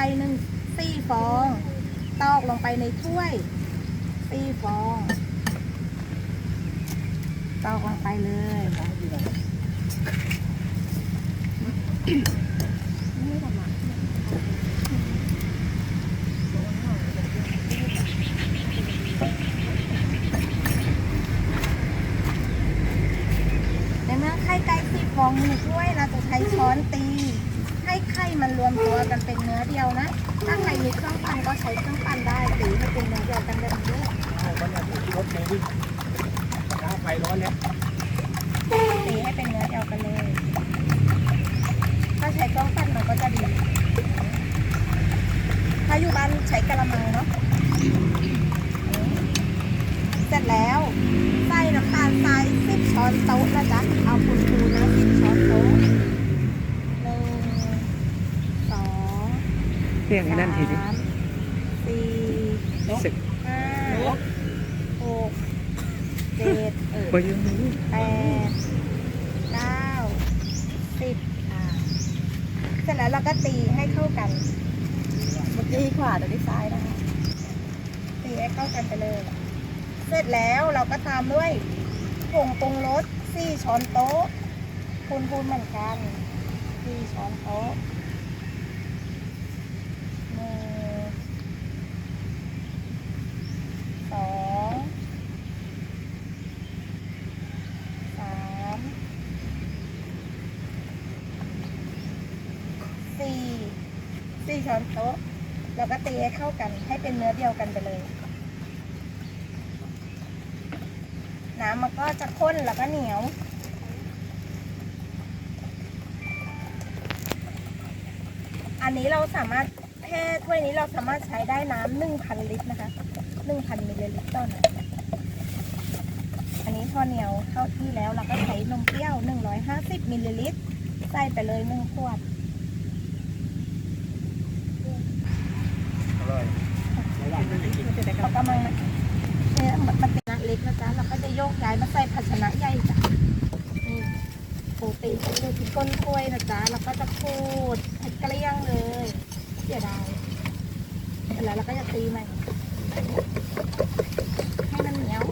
ไก่หนึ่งสี่ฟอง ตอกลงไปในถ้วยสี่ฟอง ตอกลงไปเลยในเมื่อไข่ไก่สิบฟองหนึ่งถ้วยเราจะใช้ช้อนตี ให้ไข่มันรวมตัวกันเป็นเนื้อเดียวนะ ถ้าใครมีเครื่องปั่นก็ใช้เครื่องปั่นได้ตีให้เป็นเนื้อเดียวกันแบบนี้เอาวันนี้ที่รถเมล์วิ่งน้ำไฟร้อนแล้วตีให้เป็นเนื้อเดียวกันเลย ถ้าใช้เครื่องปั่นมันก็จะดี ถ้าอยู่บ้านใช้กระมังเนาะเสร็จแล้วใส่น้ำตาลทรายสิบช้อนโต๊ะนะจ๊ะเอาคูณๆนะสิบช้อนโต๊ะ เพียงไอ้นั่นทีนี้สามสี่สิบห้าหกเจ็ดไปยังไม่รู้แปดเก้าสิบอ่าเสร็จแล้วเราก็ตีให้เข้ากันเมื่อกี้ขวาเดี๋ยวนี้ซ้ายนะคะตีให้เข้ากันไปเลย เสร็จแล้วเราก็ตามด้วยผงปรุงรสสี่ช้อนโต๊ะคูณคูณๆเหมือนกันสี่ช้อนโต๊ะหนึ่งสองสามสี่สี่ ช้อนโต๊ะแล้วก็ตีให้เข้ากัน ให้เป็นเนื้อเดียวกันไปเลย น้ำมันก็จะข้นแล้วก็เหนียวอันนี้เราสามารถแค่ถ้วยนี้เราสามารถใช้ได้น้ำหนึ่งพันลิตรนะคะหนึ่งพันมิลลิลิตรต่อน้ำอันนี้พอเหนียวเข้าที่แล้วเราก็ใช้นมเปรี้ยวหนึ่งร้อยห้าสิบมิลลิลิตรใส่ไปเลยหนึ่งขวด อร่อยระหว่างที่กิน เอากำลังนะเนี่ยมันมันเป็นน้ำเล็กนะจ๊ะเราก็จะโยกย้ายมาใส่ภาชนะใหญ่จ้ะนี่ปกติก็จะที่ก้นถ้วยนะจ๊ะเราก็จะขูดให้เกลี้ยงเลยเสียดายแล้วเราก็จะตีมันให้มันเหนียว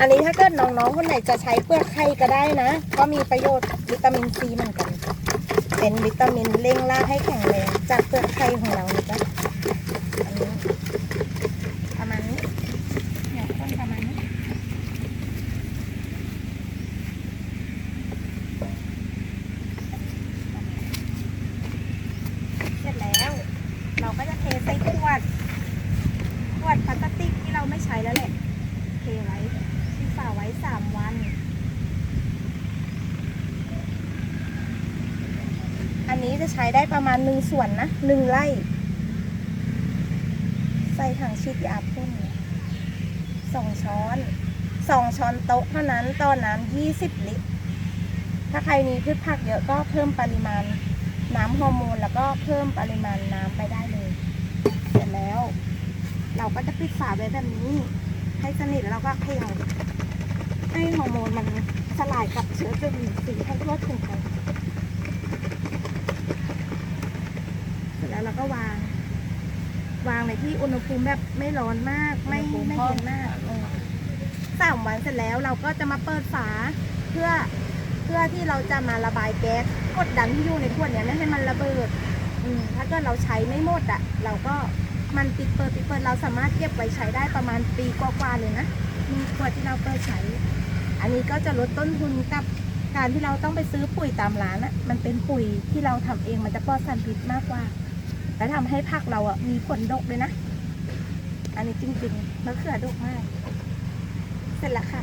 อันนี้ถ้าเกิดน้องๆคนไหนจะใช้เปลือกไข่ก็ได้นะ ก็มีประโยชน์วิตามินซีเหมือนกัน เป็นวิตามินเร่งราให้แข็งแรงจากเปลือกไข่ของเรานะจ๊ะอันนี้ประมาณนี้เนี่ยต้นประมาณนี้เสร็จแล้ว เราก็จะเทใส่ขวด ข วดพลาสติกที่เราไม่ใช้แล้วแหละเทไว้ที่ฝาไว้สามวัน อันนี้จะใช้ได้ประมาณหนึ่งส่วนนะหนึ่งไร่ ใส่ถังฉีดยาพ่นสองช้อนสองช้อนโต๊ะเท่านั้นต่อน้ำยี่สิบลิตร ถ้าใครมีพืชผักเยอะก็เพิ่มปริมาณน้ำฮอร์โมนแล้วก็เพิ่มปริมาณน้ำไปได้เลย เสร็จแล้ว เราก็จะปิดฝาไว้แบบนี้ ให้สนิทแล้วเราก็เขย่าให้ฮอร์โมนมันสลายกับเชื้อจุลินทรีย์ให้ทั่วถึงกันเสร็จแล้วเราก็วาง วางในที่อุณหภูมิแบบไม่ร้อนมาก ไม่ไม่เย็นมากสามวันเสร็จแล้วเราก็จะมาเปิดฝาเพื่อเพื่อที่เราจะมาระบายแก๊สกดดันที่อยู่ในขวดเนี้ยไม่ให้มันระเบิด อืมถ้าเกิดเราใช้ไม่หมดอะเราก็ มันปิดเปิดปิดเปิดเราสามารถเก็บไว้ใช้ได้ประมาณปีกว่าๆเลยนะมีขวดที่เราเปิดใช้ อันนี้ก็จะลดต้นทุนกับการที่เราต้องไปซื้อปุ๋ยตามร้านอะมันเป็นปุ๋ยที่เราทำเองมันจะปลอดสารพิษมากกว่า และทำให้ผักเราอะมีผลดกเลยนะ อันนี้จริงๆมะเขือดกมาก เสร็จแล้วค่ะ